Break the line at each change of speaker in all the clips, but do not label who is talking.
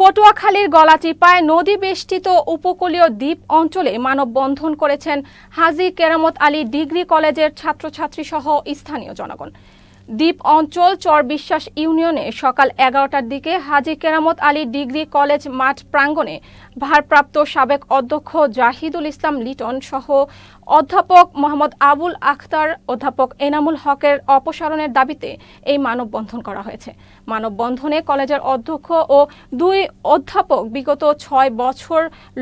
পটুয়াখালীর গলাচিপায় নদী বেষ্টিত উপকূলীয় দ্বীপ অঞ্চলে মানববন্ধন করেছেন হাজি কেরামত আলী ডিগ্রি কলেজের ছাত্রছাত্রী সহ স্থানীয় জনগণ। দ্বীপ অঞ্চল চর বিশ্বাস ইউনিয়নে সকাল এগারোটার দিকে হাজী কেরামত আলী ডিগ্রি কলেজ মাঠ প্রাঙ্গণে ভারপ্রাপ্ত সাবেক অধ্যক্ষ জাহিদুল ইসলাম লিটন সহ অধ্যাপক মোহাম্মদ আবুল আখতার, অধ্যাপক এনামুল হকের অপসারণের দাবিতে এই মানববন্ধন করা হয়েছে। মানববন্ধনে কলেজের অধ্যক্ষ ও দুই অধ্যাপক বিগত ছয় বছর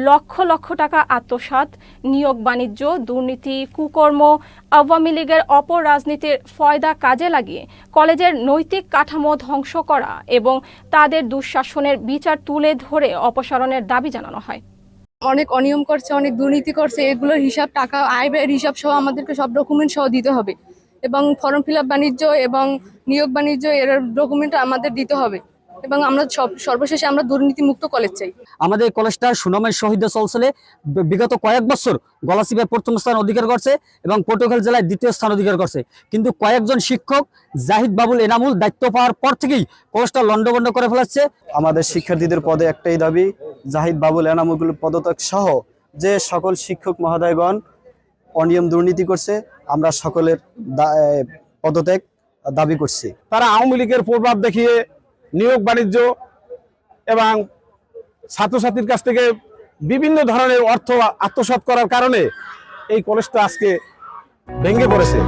লক্ষ লক্ষ টাকা আত্মসাৎ, নিয়োগ বাণিজ্য, দুর্নীতি, কুকর্ম, আওয়ামী লীগের অপর রাজনীতির ফয়দা কাজে লাগিয়ে কলেজের নৈতিক কাঠামো ধ্বংস করা এবং তাদের দুঃশাসনের বিচার তুলে ধরে অপসারণের দাবি জানানো হয়।
অনেক অনিয়ম করছে, অনেক দুর্নীতি করছে এগুলোর হিসাব, টাকা আয় ব্যয়ের হিসাব সহ আমাদেরকে সব ডকুমেন্ট সহ দিতে হবে। এবং ফর্ম ফিল বাণিজ্য এবং নিয়োগ বাণিজ্য, এর ডকুমেন্ট আমাদের দিতে হবে। এবং আমরা সব সর্বশেষে আমরা দুর্নীতি মুক্ত কলেজ চাই।
আমাদের এই কলেজটা সুনামের শহীদ চলচলে বিগত কয়েক বছর গলাচিপায় প্রথম স্থান অধিকার করছে এবং পটুয়াখালী জেলায় দ্বিতীয় স্থান অধিকার করছে। কিন্তু কয়েকজন শিক্ষক জাহিদ বাবুল এনামুল দায়িত্ব পাওয়ার পর থেকেই কলেজটা লন্ডভন্ড করে ফেলাচ্ছে
আমাদের শিক্ষার্থীদের পদে একটাই দাবি জাহিদ বাবুল এনামুল পদত্যাগ সহ যে সকল শিক্ষক মহোদয়গণ অনিয়ম দুর্নীতি করছে আমরা সকলের দা- পদত্যাগ দাবি করছি।
তারা আওয়ামী লীগের প্রভাব দেখিয়ে নিয়োগ বাণিজ্য এবং ছাত্রছাত্রীর কাছ থেকে বিভিন্ন ধরনের অর্থ আত্মসাত করার কারণে এই কলেজটা আজকে ভেঙে পড়েছে।